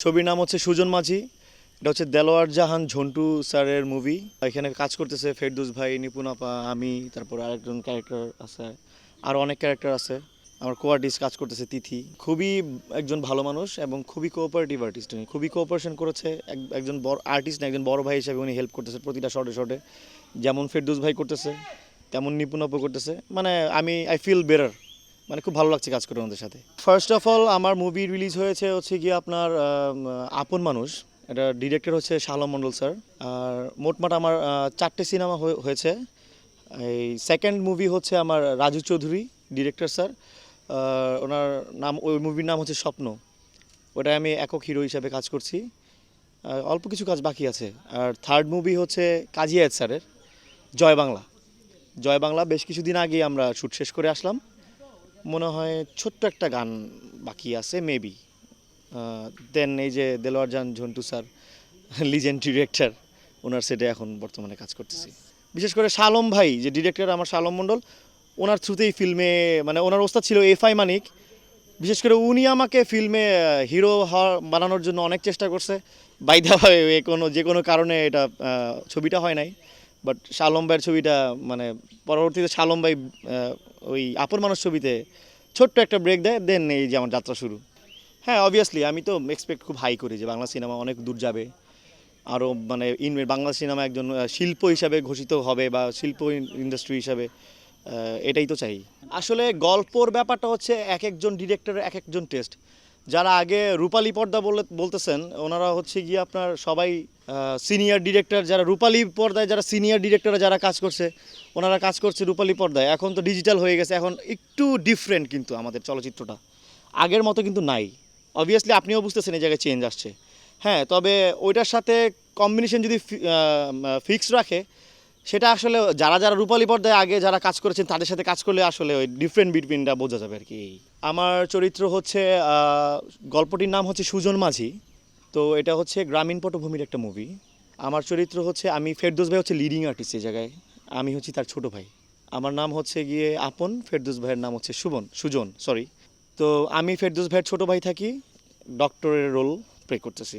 ছবির নাম হচ্ছে সুজন মাঝি, এটা হচ্ছে দেলোয়ার জাহান ঝন্টু স্যারের মুভি এখানে কাজ করতেছে ফেরদুস ভাই, নিপুণ আপা, আমি, তারপর আরেকজন ক্যারেক্টার আছে, আর অনেক ক্যারেক্টার আছে। আমার কোয়ার্টিস্ট কাজ করতেছে তিথি। খুবই একজন ভালো মানুষ এবং খুবই কোঅপারেটিভ আর্টিস্ট উনি। খুবই কোঅপারেশন করেছে এক- একজন বড় আর্টিস্ট না, একজন বড় ভাই হিসেবে উনি হেল্প করতেছে প্রতিটা শর্টে শর্টে যেমন ফেরদুস ভাই করতেছে, তেমন নিপুণ আপা করতেছে। মানে আমি আই ফিল বেটার মানে খুব ভালো লাগছে কাজ করে ওনাদের সাথে। ফার্স্ট অফ অল আমার মুভি রিলিজ হয়েছে হচ্ছে গিয়ে আপনার আপন মানুষ। এটা ডিরেক্টর হচ্ছে শালম মণ্ডল স্যার আর মোটমাট আমার চারটে সিনেমা হয়েছে। এই সেকেন্ড মুভি হচ্ছে আমার রাজু চৌধুরী ডিরেক্টর স্যার ওনার নাম, ওই মুভির নাম হচ্ছে স্বপ্ন। ওটা আমি একক হিরো হিসাবে কাজ করছি। অল্প কিছু কাজ বাকি আছে। আর থার্ড মুভি হচ্ছে কাজী আয়াত স্যারের জয় বাংলা। জয় বাংলা, বেশ কিছুদিন আগে আমরা শ্যুট শেষ করে আসলাম। মনে হয় ছোট্ট একটা গান বাকি আছে মেবি দেন এই যে Delwar Jan, Jhantu sir legend director ওনার সেটে এখন বর্তমানে কাজ করতেছি। বিশেষ করে শালম ভাই, যে ডিরেক্টর আমার শালম মণ্ডল, ওনার থ্রুতেই ফিল্মে মানে ওনার ওস্তাদ ছিল এফ আই মানিক। বিশেষ করে উনি আমাকে ফিল্মে হিরো হওয়ার, বানানোর জন্য অনেক চেষ্টা করছে। বাইদা কোনো, যে কোনো কারণে এটা ছবিটা হয় নাই। বাট শালম ভাইয়ের ছবিটা মানে পরবর্তীতে শালম ভাই ওই আপন মানুষ ছবিতে ছোট্ট একটা ব্রেক দেয় দেন এই যে আমার যাত্রা শুরু। হ্যাঁ অবভিয়াসলি আমি তো এক্সপেক্ট খুব হাই করি যে বাংলা সিনেমা অনেক দূর যাবে। আরও মানে ইন বাংলা সিনেমা একজন শিল্প হিসাবে ঘোষিত হবে বা শিল্প ইন্ডাস্ট্রি হিসাবে এটাই তো চাই। আসলে গল্পর ব্যাপারটা হচ্ছে এক একজন ডিরেক্টরের এক একজন টেস্ট যারা আগে রূপালী পর্দা বলে বলতেছেন, ওনারা হচ্ছে গিয়ে আপনার সবাই সিনিয়র ডিরেক্টর যারা রূপালী পর্দায় যারা সিনিয়র ডিরেক্টররা যারা কাজ করছে, ওনারা কাজ করছে রূপালী পর্দায়। এখন তো ডিজিটাল হয়ে গেছে, এখন একটু ডিফারেন্ট কিন্তু আমাদের চলচ্চিত্রটা। আগের মতো কিন্তু নাই। অবভিয়াসলি আপনিও বুঝতেছেন এই জায়গায় চেঞ্জ আসছে। হ্যাঁ তবে ওইটার সাথে কম্বিনেশন যদি ফিক্স রাখে সেটা আসলে যারা যারা রূপালী পর্দায় আগে যারা কাজ করেছেন, তাদের সাথে কাজ করলে আসলে ওই ডিফারেন্ট বিটুইনটা বোঝা যাবে আর কি। আমার চরিত্র হচ্ছে গল্পটির নাম হচ্ছে সুজন মাঝি। তো এটা হচ্ছে গ্রামীণ পটভূমির একটা মুভি আমার চরিত্র হচ্ছে, আমি ফেরদৌস ভাই হচ্ছে লিডিং আর্টিস্ট এই জায়গায়। আমি হচ্ছি তার ছোট ভাই। আমার নাম হচ্ছে গিয়ে আপন, ফেরদৌস ভাইয়ের নাম হচ্ছে সুবন, সুজন সরি তো আমি ফেরদৌস ভাইয়ের ছোট ভাই থাকি ডক্টরের রোল প্লে করতেছি।